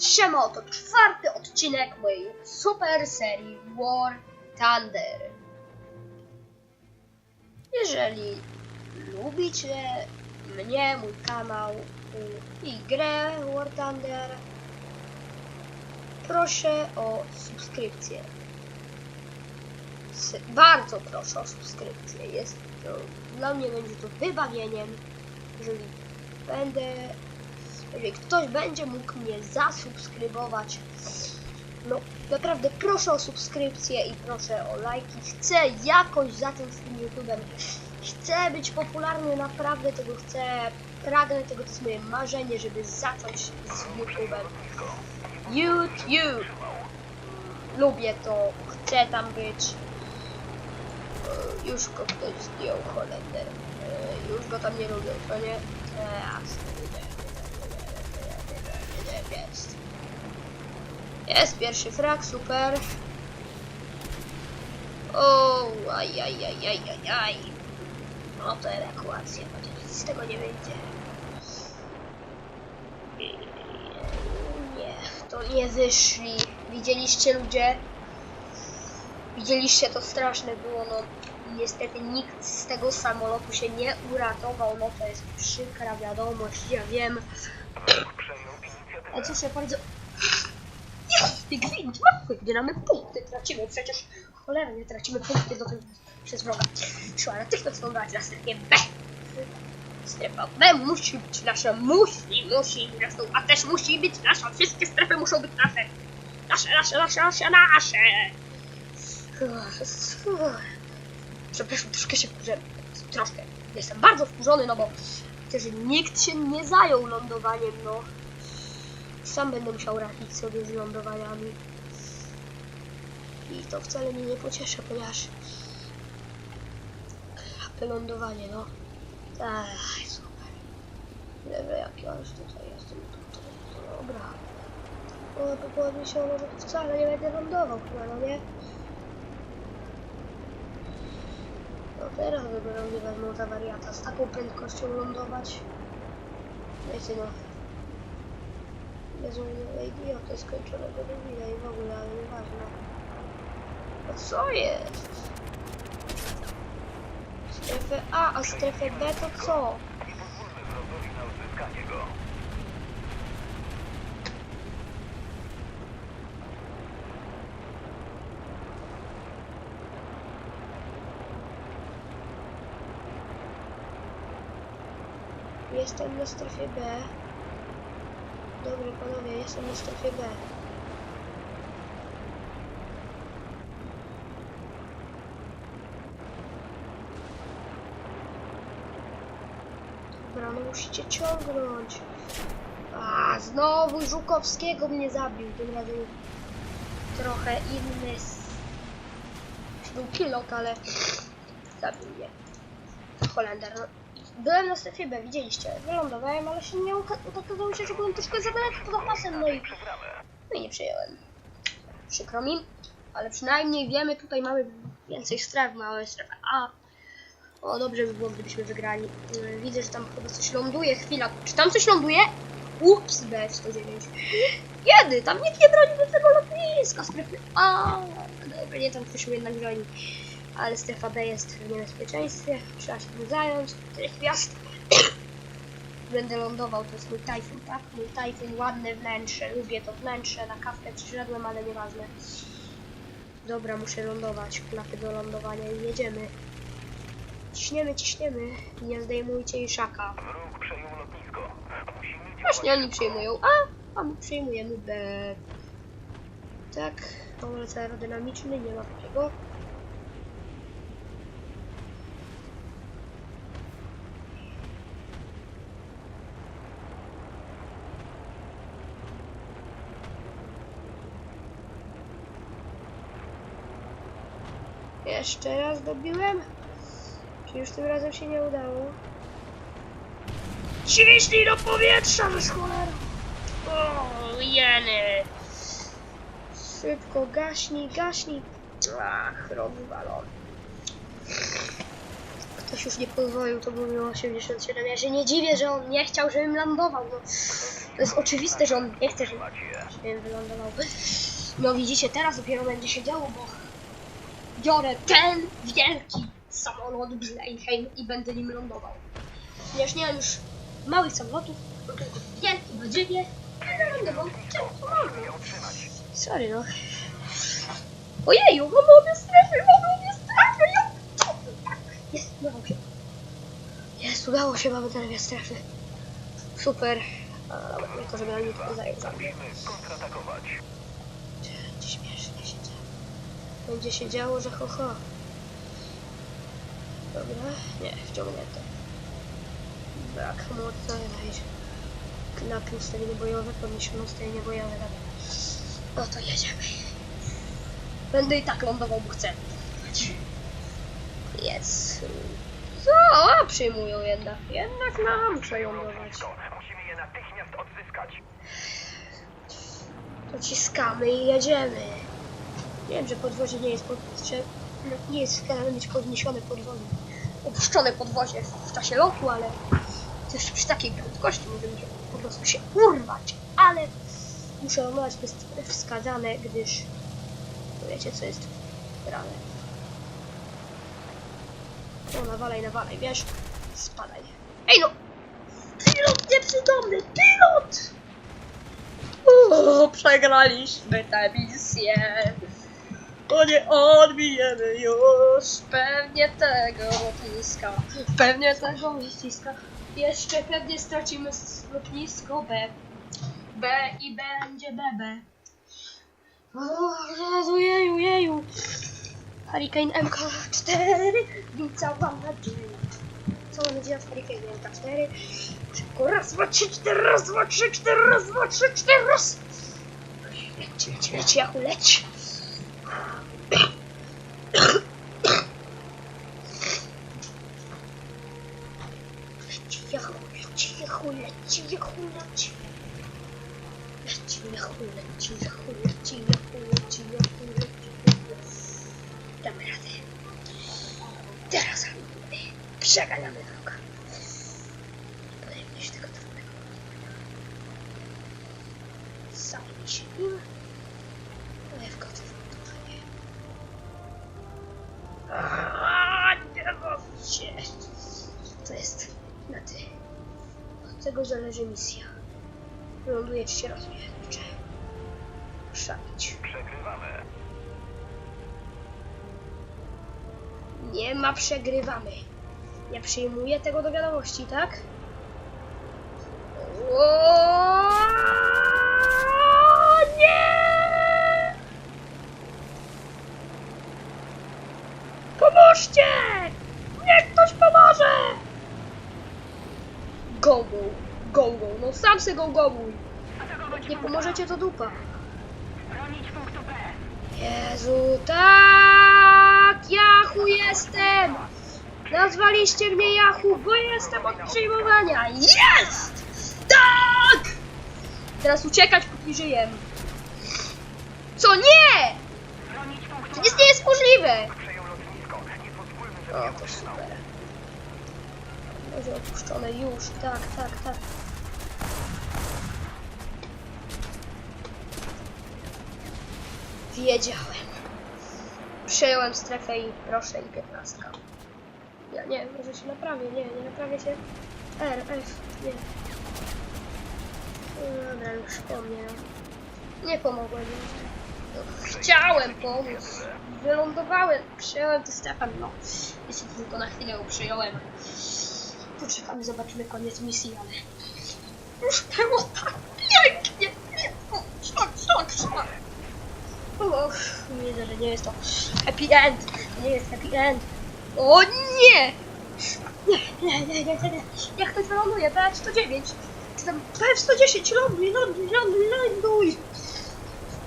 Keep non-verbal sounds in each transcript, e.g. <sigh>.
Siema, oto czwarty odcinek mojej super serii War Thunder. Jeżeli lubicie mnie, mój kanał i grę War Thunder, proszę o subskrypcję. Bardzo proszę o subskrypcję. Jest to, dla mnie będzie to wybawieniem, jeżeli będę jeżeli ktoś będzie mógł mnie zasubskrybować, no naprawdę proszę o subskrypcję i proszę o lajki. Chcę jakoś zacząć z tym YouTube'em. Chcę być popularny, naprawdę tego chcę. Pragnę tego, to jest moje marzenie, żeby zacząć z YouTube'em. YouTube! Lubię to, chcę tam być. Już go ktoś zdjął, Holender. E, Już go tam nie lubią, to nie? Jasne, jest. Jest pierwszy frak, super. O, aj, aj, aj, aj, aj, aj. No to ewakuacja, chociaż nic z tego nie będzie. Nie, to nie wyszli. Widzieliście ludzie? Widzieliście, to straszne było, no. Niestety nikt z tego samolotu się nie uratował, no to jest przykra wiadomość, ja wiem. A ja bardzo... Jest, ty gwint, łapy, zbieramy punkty, tracimy przecież... Cholera, nie tracimy punkty do tego przez wroga. Trzeba natychmiast lądować na strefie B. Strefa B musi być nasza, musi, musi, zresztą, a też musi być nasza, wszystkie strefy muszą być nasze. Nasze, nasze, nasze, nasze, nasze. Przepraszam, troszkę się wkurzę. Troszkę. Jestem bardzo wkurzony, no bo przecież nikt się nie zajął lądowaniem, no. Sam będę musiał radzić sobie z lądowaniami. I to wcale mnie nie pocieszy, ponieważ lądowanie, no. Ach, super. Lewe jak ja już tutaj jestem, tutaj, dobra. O, to powiedz się, że wcale nie będę lądował chyba, no nie? No teraz dopiero nie wezmą za wariata z taką prędkością lądować. Wiecie no. Jezu, nie idioty skończonego debila i w ogóle, ale nieważne. A co jest? Strefę A, a strefę B to co? Jestem na strefie B. Dobry panowie, jestem na strefie B. Dobra, no musicie ciągnąć. A, znowu Żukowskiego mnie zabił. Tym razem trochę inny. s- Był pilot, ale zabił mnie. Holender. No. Byłem na strefie B, widzieliście. Wylądowałem, ale się nie okazało się, że byłem troszkę za daleko poza pasem, no i, no i nie przyjąłem. Przykro mi, ale przynajmniej wiemy, tutaj mamy więcej stref, mamy strefę A. O, dobrze by było, gdybyśmy wygrali. Yy, Widzę, że tam chyba coś ląduje. Chwila, czy tam coś ląduje? Ups, B109. Kiedy? <gasps> Tam nikt nie broni do tego lotniska, strefy A. Dobra, nie, tam ktoś mnie jednak broni. Ale strefa B jest w niebezpieczeństwie. Trzeba się tym zająć. Natychmiast. <coughs> Będę lądował, to jest mój tajfun, tak? Mój tajfun, ładne wnętrze. Lubię to wnętrze. Na kawkę przyszedłem, ale nieważne. Dobra, muszę lądować. Klapy do lądowania i jedziemy. Ciśniemy, ciśniemy. Nie zdejmujcie Iszaka. Wróg przejął lotnisko. Musimy działać Właśnie oni szybko. przyjmują A, a my przyjmujemy B. Tak, hamulec aerodynamiczny, nie ma takiego. Jeszcze raz dobiłem. Czy już tym razem się nie udało? Ciśnij do powietrza, że cholera! O, jeny! Szybko, gaśnij, gaśnij! Ach, rozwalony. Ktoś już nie pozwolił, to był miał 87. Ja się nie dziwię, że on nie chciał, żebym lądował. No. To jest oczywiste, że on nie chce, żebym wylądował. No widzicie, teraz dopiero będzie się działo, bo biorę ten wielki samolot Blenheim i będę nim lądował. Ponieważ nie mam już małych samolotów, tylko wielki badziewie. Będę lądował. Sorry no. Ojeju, mam obie strefy, mam obie strefy, ja... Jest, udało się. Jest, udało się, mamy te dwie strefy. Super. A, dobra, tylko żeby nam nie tylko zajął za mnie. Musimy kontratakować. Będzie śmiesznie się działo. Będzie się działo, że ho ho. Dobra, nie, wciągnięte. Brak mocno, dajże. Knap ustawienie bojowe, podniesiono ustawienie bojowe, dobra. No to jedziemy. Będę i tak lądował, bo chcę. Jest. Co? Przyjmują jednak. Jednak nam. Lotnisko. Musimy je natychmiast odzyskać. Dociskamy i jedziemy. Wiem, że podwozie nie jest pod... nie jest wskazane mieć podniesione podwozie. Opuszczone podwozie w czasie lotu, ale też przy takiej prędkości możemy po prostu się urwać. Ale muszę bez wskazane, gdyż wiecie co jest grane. No nawalaj, nawalaj, wiesz? Spadaj. Ej no! Pilot nieprzytomny! Pilot! O, przegraliśmy tę misję. O nie odbijemy już pewnie tego lotniska. Pewnie tego lotniska. Jeszcze pewnie stracimy lotnisko B. B i będzie BB. Jezu, jeju, jeju. Hurricane MK4. Wica wam nadzieję. Co mamy dzieje w Hurricane MK4? Szybko, raz, dwa, trzy, cztery, raz, dwa, trzy, cztery, raz, dwa, trzy, cztery, raz. Leć, leć, leć, Jachu, leć. Leć, Jachu, leć, Jachu, leć, Jachu, leć. Leć, Jachu, leć, Jachu, leć, Jachu, leć, Jachu, leć. Damy radę. Teraz. Przegadamy wroga. Tego zależy misja. Ląduje ci się rozmiękcze. Szalić. Przegrywamy. Nie ma przegrywamy. Nie przyjmuję tego do wiadomości, tak? O, nie! Pomóżcie! Go, go, go, go. No sam se go, go. Jak nie pomożecie, to dupa. Jezu, tak! Jachu jestem! Nazwaliście mnie Jachu, bo jestem od przyjmowania. Jest! Tak! Teraz uciekać, póki żyję. Co nie? To nic nie jest możliwe. O, to super. Będzie opuszczone już, tak, tak, tak. Wiedziałem. Przejąłem strefę i proszę i 15. Ja nie, może się naprawię, nie, nie naprawię się. R, F, nie. No Dobra, już po. Nie pomogłem. Chciałem pomóc. Wylądowałem, przyjąłem tę strefę, no. Jeśli tylko na chwilę ją przyjąłem. Poczekamy, zobaczymy koniec misji, ale... Już było tak pięknie! Szok, szok, szok! Och, widzę, że nie jest to happy end. Nie jest happy end. O nie! Nie, nie, nie, nie, nie, nie. Jak ktoś wyląduje, BF-109. Czy tam BF-110, ląduj, ląduj, ląduj, ląduj.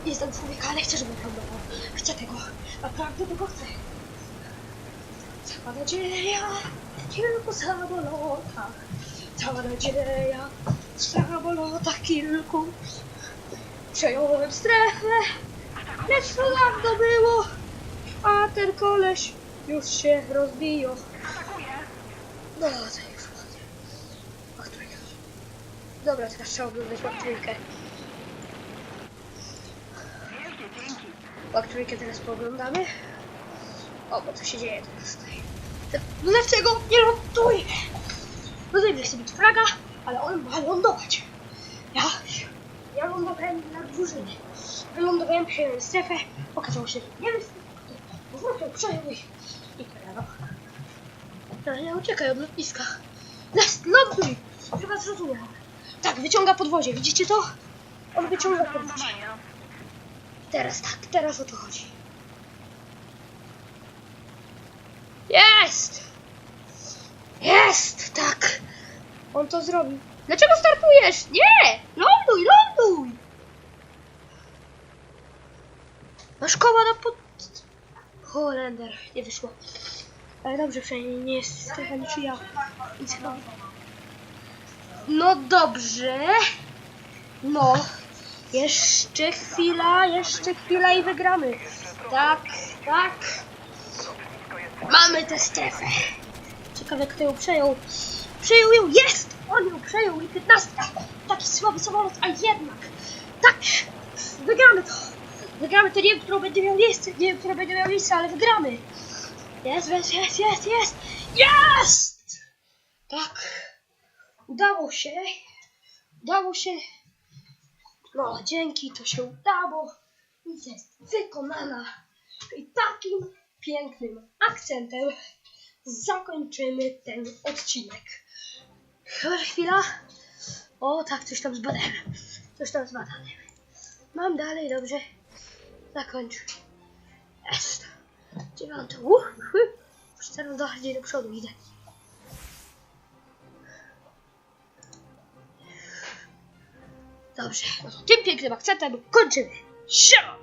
Jestem człowieka, ale chcę, żeby lądował. Chcę tego. Naprawdę tego chcę. Cała nadzieja kilku samolotach. Cała nadzieja w samolotach kilku. Przejąłem strefę, lecz to dawno było. A ten koleś już się rozbijał. No, to już ładnie. Dobra, teraz trzeba oglądać. Back trójkę teraz pooglądamy. O, bo co się dzieje teraz tutaj. No dlaczego nie ląduje? Rozumiem, że chce być fraga, ale on ma lądować. Ja, ja lądowałem na drużyny. Wylądowałem się w strefę, okazało się, że nie wiem, powrotem przejął i i tyle, no. No, nie uciekaj od lotniska. Jest, ląduj! Chyba zrozumiał. Tak, wyciąga podwozie, widzicie to? On wyciąga podwozie. Teraz tak, teraz o to chodzi. Jest! Jest! Tak! On to zrobił. Dlaczego startujesz? Nie! Ląduj, ląduj! No szkoła na pod... Holender, nie wyszło. Ale dobrze, przynajmniej nie jest strefa niczyja. No dobrze. No. Jeszcze chwila, jeszcze chwila i wygramy. Tak, tak. Mamy tę strefę. Ciekawe, kto ją przejął. Przejął ją, jest! On ją przejął i 15. Taki słaby samolot, a jednak. Tak, wygramy to. Wygramy to, nie wiem, kto będzie miał miejsce, nie wiem, kto będzie miał miejsce, ale wygramy. Jest, jest, jest, jest, jest. Jest! Tak. Udało się. Udało się. No, dzięki, to się udało. Jest wykonana. I takim pięknym akcentem zakończymy ten odcinek. Chyba, chwila. O, tak, coś tam zbadałem. Coś tam zbadałem. Mam dalej, dobrze. Zakończ. Jest. Dziewiąte. Uh. Już teraz bardziej do przodu idę. Dobrze, no to tym pięknym akcentem kończymy. Siema!